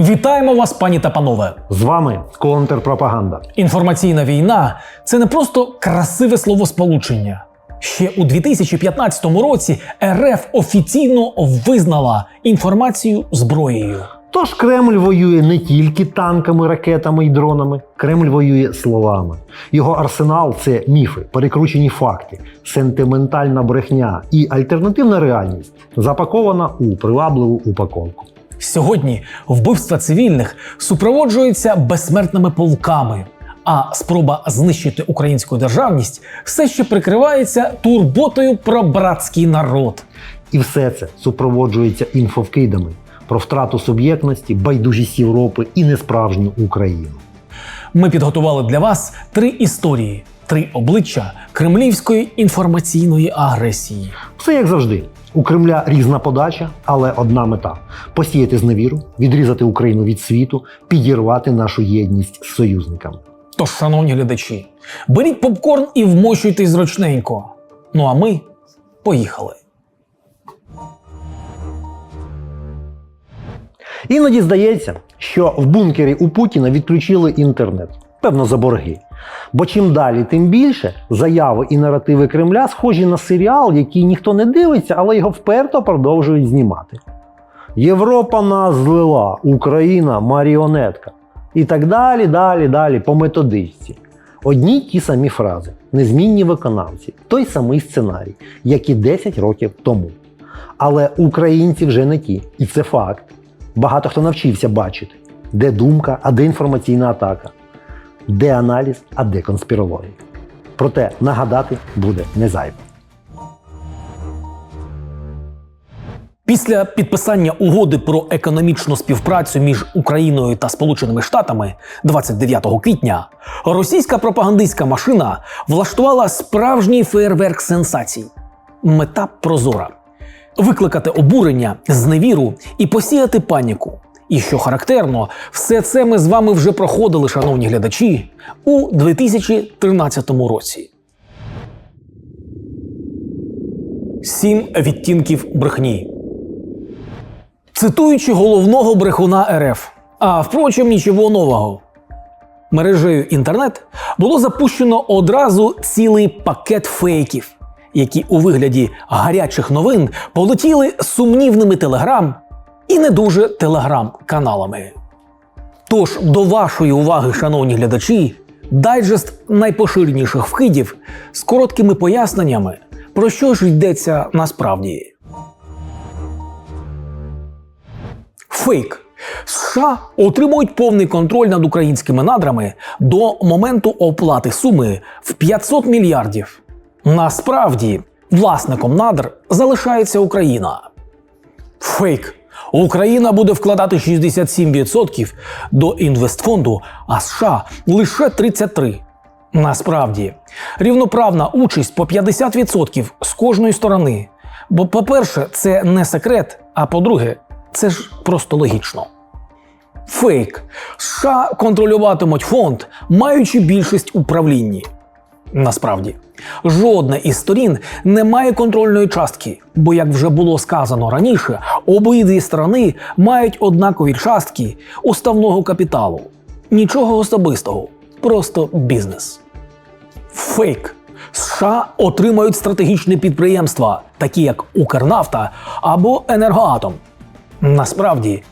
Вітаємо вас, пані та панове! З вами контрпропаганда. Інформаційна війна це не просто красиве словосполучення. Ще у 2015 році РФ офіційно визнала інформацію зброєю. Тож Кремль воює не тільки танками, ракетами і дронами. Кремль воює словами. Його арсенал це міфи, перекручені факти, сентиментальна брехня і альтернативна реальність, запакована у привабливу упаковку. Сьогодні вбивства цивільних супроводжуються безсмертними полками, а спроба знищити українську державність все ще прикривається турботою про братський народ. І все це супроводжується інфовкидами про втрату суб'єктності, байдужість Європи і несправжню Україну. Ми підготували для вас три історії, три обличчя кремлівської інформаційної агресії. Все як завжди. У Кремля різна подача, але одна мета посіяти зневіру, відрізати Україну від світу, підірвати нашу єдність з союзниками. Тож, шановні глядачі, беріть попкорн і вмощуйтесь зручненько. Ну а ми поїхали. Іноді здається, що в бункері у Путіна відключили інтернет, певно, за борги. Бо чим далі, тим більше заяви і наративи Кремля схожі на серіал, який ніхто не дивиться, але його вперто продовжують знімати. Європа нас злила, Україна маріонетка. І так далі, далі, далі, по методичці. Одні й ті самі фрази, незмінні виконавці, той самий сценарій, як і 10 років тому. Але українці вже не ті, і це факт. Багато хто навчився бачити, де думка, а де інформаційна атака, де аналіз, а де конспірологія. Проте нагадати буде не зайве. Після підписання угоди про економічну співпрацю між Україною та Сполученими Штатами 29 квітня російська пропагандистська машина влаштувала справжній фейерверк сенсацій. Мета прозора викликати обурення, зневіру і посіяти паніку. І що характерно, все це ми з вами вже проходили, шановні глядачі, у 2013 році. Сім відтінків брехні. Цитуючи головного брехуна РФ, а впрочем, нічого нового. Мережею інтернет було запущено одразу цілий пакет фейків, які у вигляді гарячих новин полетіли сумнівними телеграм і не дуже телеграм-каналами. Тож до вашої уваги, шановні глядачі, дайджест найпоширеніших вкидів з короткими поясненнями, про що ж йдеться насправді. Фейк. США отримують повний контроль над українськими надрами до моменту оплати суми в 500 мільярдів. Насправді, власником надр залишається Україна. Фейк. Україна буде вкладати 67% до інвестфонду, а США лише 33%. Насправді, рівноправна участь по 50% з кожної сторони. Бо, по-перше, це не секрет, а по-друге, це ж просто логічно. Фейк. США контролюватимуть фонд, маючи більшість у правлінні. Насправді, жодна із сторін не має контрольної частки, бо, як вже було сказано раніше, обидві сторони мають однакові частки уставного капіталу. Нічого особистого, просто бізнес. Фейк. США отримають стратегічні підприємства, такі як Укрнафта або Енергоатом. Насправді,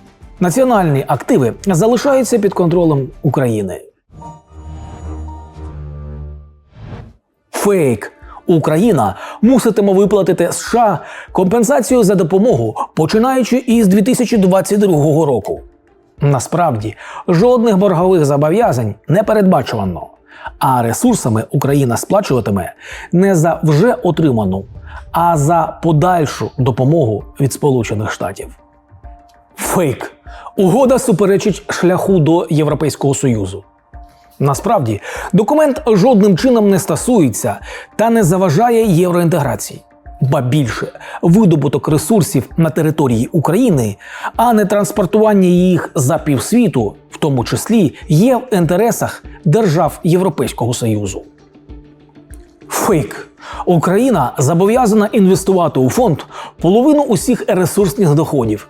національні активи залишаються під контролем України. Фейк. Україна муситиме виплатити США компенсацію за допомогу, починаючи із 2022 року. Насправді, жодних боргових зобов'язань не передбачувано, а ресурсами Україна сплачуватиме не за вже отриману, а за подальшу допомогу від Сполучених Штатів. Фейк. Угода суперечить шляху до Європейського Союзу. Насправді, документ жодним чином не стосується та не заважає євроінтеграції. Ба більше видобуток ресурсів на території України, а не транспортування їх за півсвіту, в тому числі, є в інтересах держав Європейського Союзу. Фейк. Україна зобов'язана інвестувати у фонд половину усіх ресурсних доходів.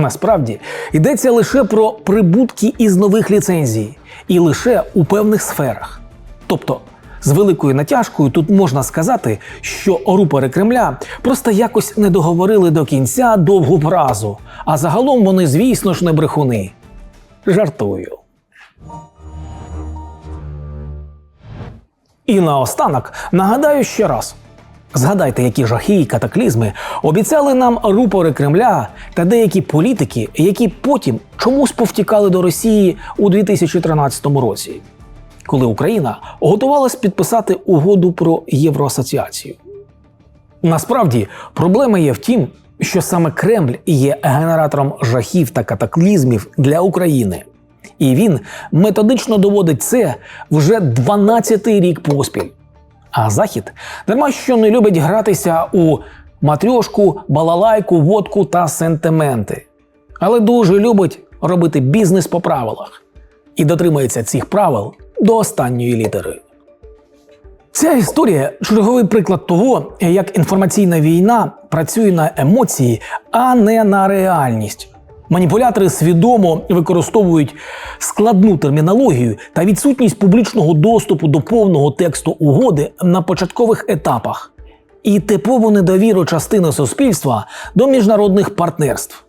Насправді йдеться лише про прибутки із нових ліцензій і лише у певних сферах. Тобто, з великою натяжкою тут можна сказати, що рупори Кремля просто якось не договорили до кінця довгу фразу, а загалом вони, звісно ж, не брехуни. Жартую. І наостанок нагадаю ще раз: згадайте, які жахи і катаклізми обіцяли нам рупори Кремля та деякі політики, які потім чомусь повтікали до Росії у 2013 році, коли Україна готувалась підписати угоду про євроасоціацію. Насправді проблема є в тім, що саме Кремль є генератором жахів та катаклізмів для України. І він методично доводить це вже 12-й рік поспіль. А Захід дарма що не любить гратися у матрьошку, балалайку, водку та сентименти, але дуже любить робити бізнес по правилах і дотримується цих правил до останньої літери. Ця історія черговий приклад того, як інформаційна війна працює на емоції, а не на реальність. Маніпулятори свідомо використовують складну термінологію та відсутність публічного доступу до повного тексту угоди на початкових етапах і типову недовіру частини суспільства до міжнародних партнерств.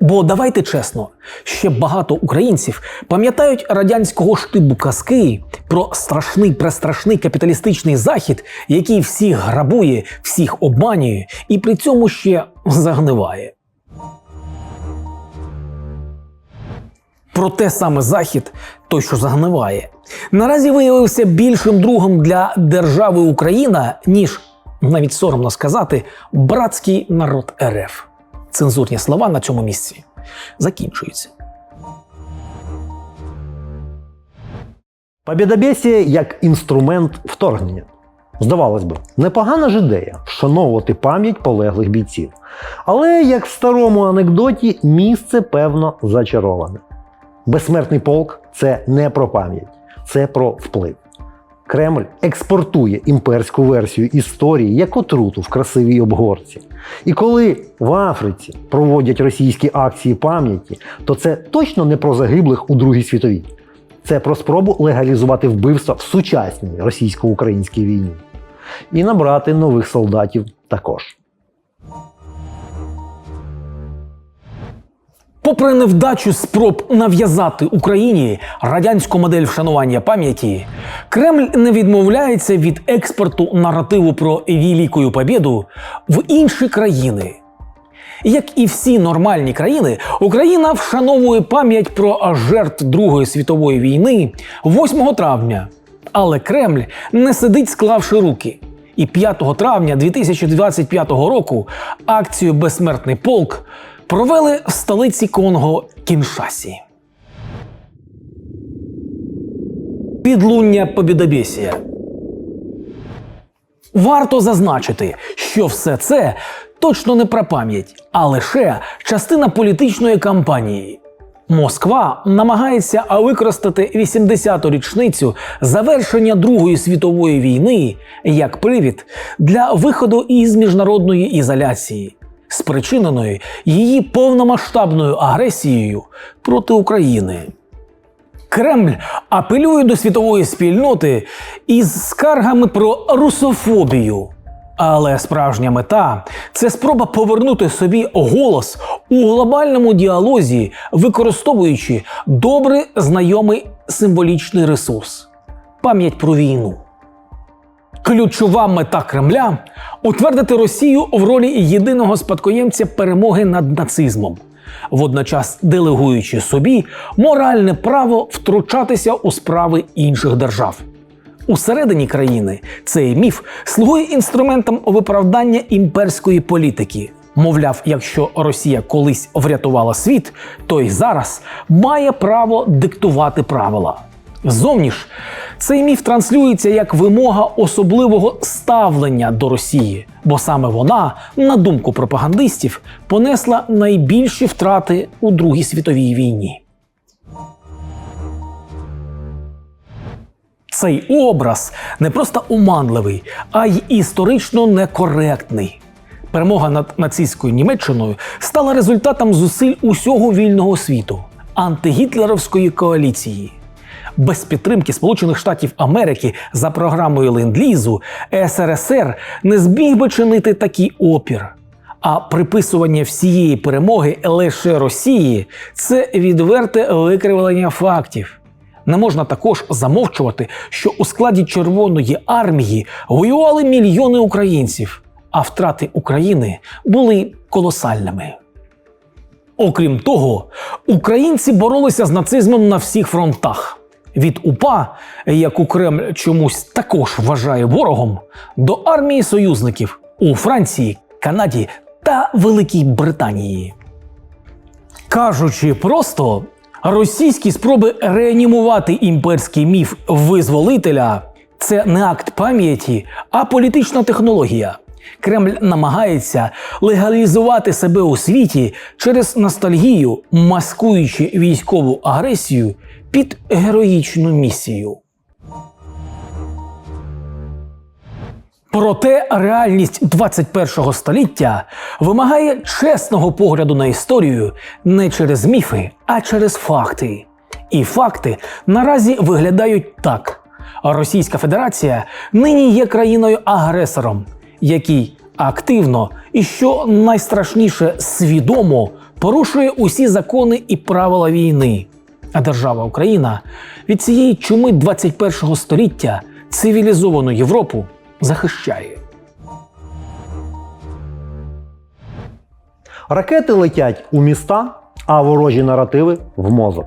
Бо давайте чесно, ще багато українців пам'ятають радянського штибу казки про страшний престрашний капіталістичний захід, який всіх грабує, всіх обманює і при цьому ще загниває. Проте саме Захід, той, що загниває, наразі виявився більшим другом для держави Україна, ніж навіть соромно сказати, братський народ РФ. Цензурні слова на цьому місці закінчуються. Побєдобєсія як інструмент вторгнення. Здавалось би, непогана ж ідея вшановувати пам'ять полеглих бійців. Але, як в старому анекдоті, місце певно зачароване. Безсмертний полк це не про пам'ять, це про вплив. Кремль експортує імперську версію історії як отруту в красивій обгорці. І коли в Африці проводять російські акції пам'яті, то це точно не про загиблих у Другій світовій. Це про спробу легалізувати вбивства в сучасній російсько-українській війні і набрати нових солдатів також. Попри невдачу спроб нав'язати Україні радянську модель вшанування пам'яті, Кремль не відмовляється від експорту наративу про Великую Побєду в інші країни. Як і всі нормальні країни, Україна вшановує пам'ять про жертв Другої світової війни 8 травня. Але Кремль не сидить, склавши руки. І 5 травня 2025 року акцію Безсмертний полк провели в столиці Конго Кіншасі. Підлуння Побідобєсія. Варто зазначити, що все це точно не про пам'ять, а лише частина політичної кампанії. Москва намагається використати 80-ту річницю завершення Другої світової війни як привід для виходу із міжнародної ізоляції, спричиненої її повномасштабною агресією проти України. Кремль апелює до світової спільноти із скаргами про русофобію. Але справжня мета це спроба повернути собі голос у глобальному діалозі, використовуючи добре знайомий символічний ресурс пам'ять про війну. Ключова мета Кремля утвердити Росію в ролі єдиного спадкоємця перемоги над нацизмом, водночас делегуючи собі моральне право втручатися у справи інших держав. Усередині країни цей міф слугує інструментом виправдання імперської політики. Мовляв, якщо Росія колись врятувала світ, то й зараз має право диктувати правила. Зовні ж цей міф транслюється як вимога особливого ставлення до Росії, бо саме вона, на думку пропагандистів, понесла найбільші втрати у Другій світовій війні. Цей образ не просто оманливий, а й історично некоректний. Перемога над нацистською Німеччиною стала результатом зусиль усього вільного світу антигітлерівської коаліції. Без підтримки Сполучених Штатів Америки за програмою Ленд-Лізу СРСР не зміг би чинити такий опір. А приписування всієї перемоги лише Росії це відверте викривлення фактів. Не можна також замовчувати, що у складі Червоної армії воювали мільйони українців, а втрати України були колосальними. Окрім того, українці боролися з нацизмом на всіх фронтах. Від УПА, яку Кремль чомусь також вважає ворогом, до армії союзників у Франції, Канаді та Великій Британії. Кажучи просто, російські спроби реанімувати імперський міф визволителя це не акт пам'яті, а політична технологія. Кремль намагається легалізувати себе у світі через ностальгію, маскуючи військову агресію під героїчну місію. Проте реальність 21-го століття вимагає чесного погляду на історію не через міфи, а через факти. І факти наразі виглядають так: Російська Федерація нині є країною-агресором, який активно і що найстрашніше свідомо порушує усі закони і правила війни. А держава Україна від цієї чуми 21 століття цивілізовану Європу захищає. Ракети летять у міста, а ворожі наративи в мозок.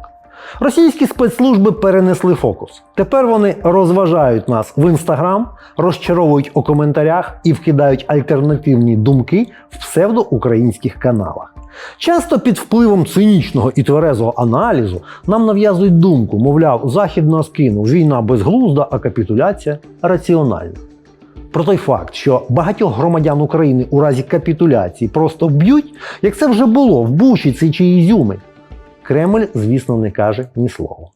Російські спецслужби перенесли фокус. Тепер вони розважають нас в інстаграм, розчаровують у коментарях і вкидають альтернативні думки в псевдоукраїнських каналах. Часто під впливом цинічного і тверезого аналізу нам нав'язують думку, мовляв, захід нас кинув, війна безглузда, а капітуляція раціональна. Про той факт, що багатьох громадян України у разі капітуляції просто вб'ють, як це вже було в Бучі чи Ізюми, Кремль, звісно, не каже ні слова.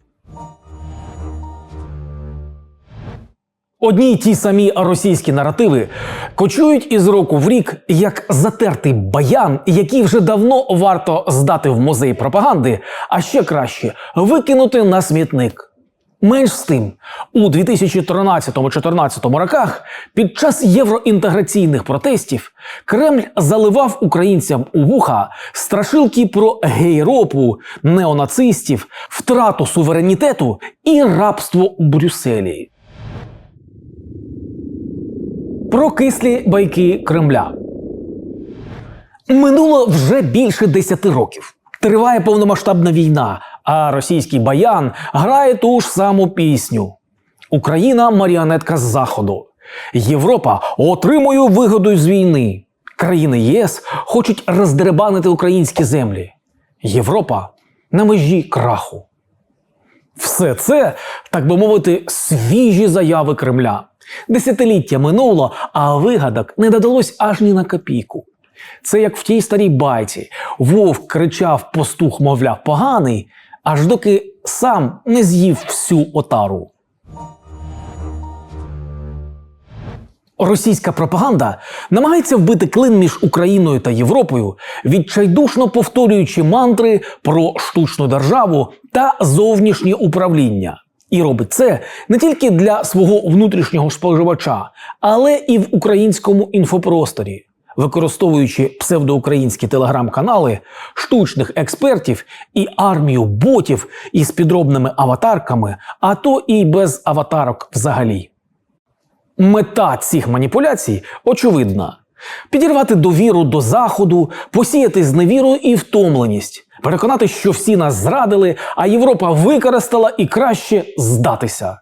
Одні й ті самі російські наративи кочують із року в рік як затертий баян, який вже давно варто здати в музей пропаганди, а ще краще викинути на смітник. Менш з тим, у 2013-2014 роках під час євроінтеграційних протестів Кремль заливав українцям у вуха страшилки про гейропу, неонацистів, втрату суверенітету і рабство Брюсселі. Про кислі байки Кремля. Минуло вже більше 10 років. Триває повномасштабна війна, а російський баян грає ту ж саму пісню. Україна маріонетка з заходу. Європа отримує вигоду з війни. Країни ЄС хочуть роздеребанити українські землі. Європа на межі краху. Все це, так би мовити, свіжі заяви Кремля. Десятиліття минуло, а вигадок не додалось аж ні на копійку. Це як в тій старій байці. Вовк кричав пастух, мовляв, поганий, аж доки сам не з'їв всю отару. Російська пропаганда намагається вбити клин між Україною та Європою, відчайдушно повторюючи мантри про штучну державу та зовнішнє управління. І робить це не тільки для свого внутрішнього споживача, але і в українському інфопросторі, використовуючи псевдоукраїнські телеграм-канали, штучних експертів і армію ботів із підробними аватарками, а то і без аватарок взагалі. Мета цих маніпуляцій очевидна: підірвати довіру до заходу, посіяти зневіру і втомленість, переконати, що всі нас зрадили, а Європа використала і краще здатися.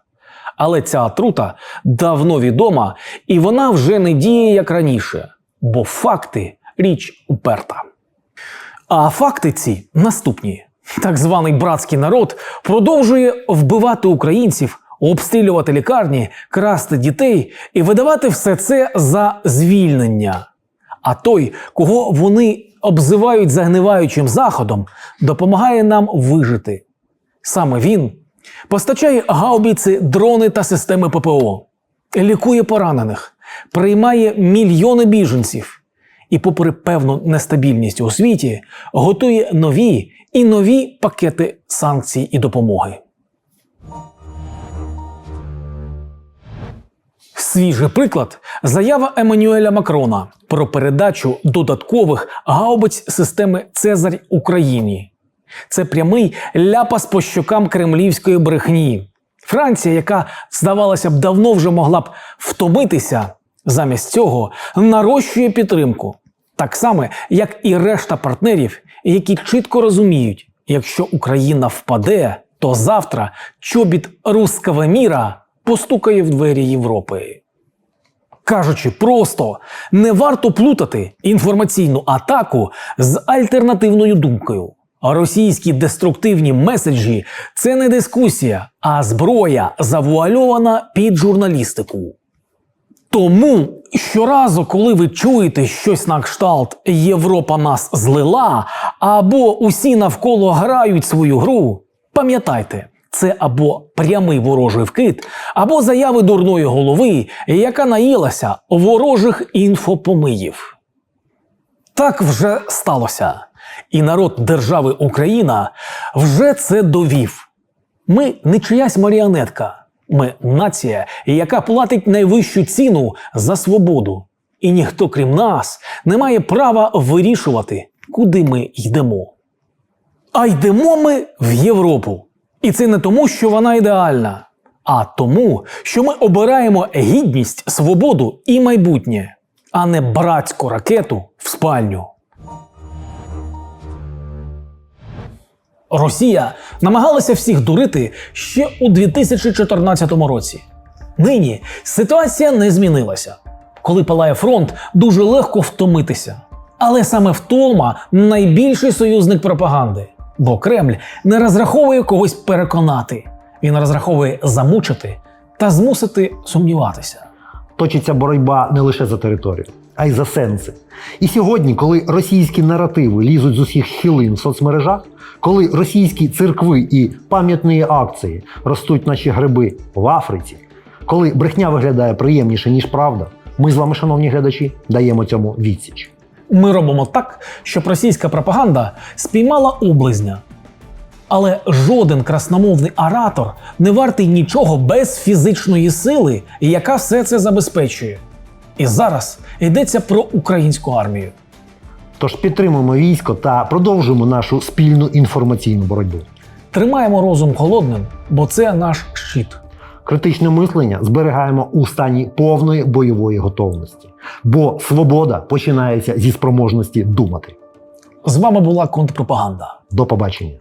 Але ця отрута давно відома, і вона вже не діє як раніше, бо факти річ уперта. А факти ці наступні: так званий братський народ продовжує вбивати українців, обстрілювати лікарні, красти дітей і видавати все це за звільнення. А той, кого вони обзивають загниваючим заходом, допомагає нам вижити. Саме він постачає гаубіці, дрони та системи ППО, лікує поранених, приймає мільйони біженців і, попри певну нестабільність у світі, готує нові і нові пакети санкцій і допомоги. Свіжий приклад заява Еммануеля Макрона про передачу додаткових гаубиць системи Цезарь Україні. Це прямий ляпас по щокам кремлівської брехні. Франція, яка, здавалося б, давно вже могла б втомитися, замість цього нарощує підтримку. Так само, як і решта партнерів, які чітко розуміють, якщо Україна впаде, то завтра чобіт руского міра постукає в двері Європи. Кажучи просто, не варто плутати інформаційну атаку з альтернативною думкою. Російські деструктивні меседжі це не дискусія, а зброя, завуальована під журналістику. Тому щоразу, коли ви чуєте щось на кшталт Європа нас злила, або усі навколо грають свою гру, пам'ятайте, це або прямий ворожий вкид, або заяви дурної голови, яка наїлася ворожих інфопомиїв. Так вже сталося. І народ держави Україна вже це довів. Ми не чиясь маріонетка. Ми нація, яка платить найвищу ціну за свободу. І ніхто, крім нас, не має права вирішувати, куди ми йдемо. А йдемо ми в Європу. І це не тому, що вона ідеальна, а тому, що ми обираємо гідність, свободу і майбутнє, а не братську ракету в спальню. Росія намагалася всіх дурити ще у 2014 році. Нині ситуація не змінилася. Коли палає фронт, дуже легко втомитися. Але саме втома найбільший союзник пропаганди, бо Кремль не розраховує когось переконати, він розраховує замучити та змусити сумніватися. Точиться боротьба не лише за територію, а й за сенси. І сьогодні, коли російські наративи лізуть з усіх хилин в соцмережах, коли російські церкви і пам'ятні акції ростуть наче гриби в Африці, коли брехня виглядає приємніше, ніж правда, ми з вами, шановні глядачі, даємо цьому відсіч. Ми робимо так, щоб російська пропаганда спіймала облизня. Але жоден красномовний оратор не вартий нічого без фізичної сили, яка все це забезпечує. І зараз йдеться про українську армію. Тож підтримуємо військо та продовжуємо нашу спільну інформаційну боротьбу. Тримаємо розум холодним, бо це наш щит. Критичне мислення зберігаємо у стані повної бойової готовності, бо свобода починається зі спроможності думати. З вами була контрпропаганда. До побачення.